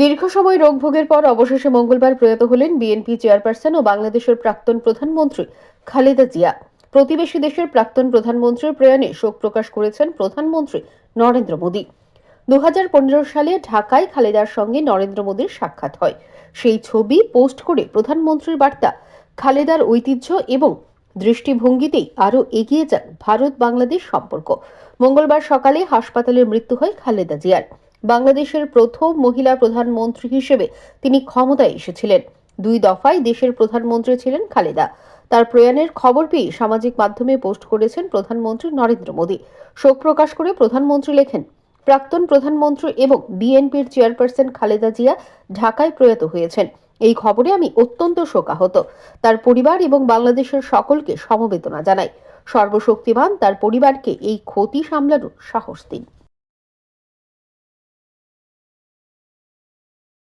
দীর্ঘ সময় রোগ ভোগের পর অবশেষে মঙ্গলবার প্রয়াত হলেন বিএনপি চেয়ারপারসন ও বাংলাদেশের প্রাক্তন প্রধানমন্ত্রী খালেদা জিয়া। প্রতিবেশী দেশের প্রাক্তন প্রধানমন্ত্রীর প্রয়াণে শোক প্রকাশ করেছেন প্রধানমন্ত্রী নরেন্দ্র মোদী। দুহাজার পনেরো সালে ঢাকায় খালেদার সঙ্গে নরেন্দ্র মোদীর সাক্ষাৎ হয়। সেই ছবি পোস্ট করে প্রধানমন্ত্রীর বার্তা, খালেদার ঐতিহ্য এবং দৃষ্টিভঙ্গিতেই আরও এগিয়ে যান ভারত বাংলাদেশ সম্পর্ক। মঙ্গলবার সকালে হাসপাতালে মৃত্যু হয় খালেদা জিয়ার। বাংলাদেশের প্রথম মহিলা প্রধানমন্ত্রী হিসেবে তিনি ক্ষমতায় এসেছিলেন। দুই দফায় দেশের প্রধানমন্ত্রী ছিলেন খালেদা। তার প্রয়াণের খবর পেয়ে সামাজিক মাধ্যমে পোস্ট করেছেন প্রধানমন্ত্রী নরেন্দ্র মোদী। শোক প্রকাশ করে প্রধানমন্ত্রী লেখেন, প্রাক্তন প্রধানমন্ত্রী এবং বিএনপির চেয়ারপারসন খালেদা জিয়া ঢাকায় প্রয়াত হয়েছেন। এই খবরে আমি অত্যন্ত শোকাহত। তার পরিবার এবং বাংলাদেশের সকলকে সমবেদনা জানাই। সর্বশক্তিমান তার পরিবারকে এই ক্ষতি সামলানোর সাহস দিন।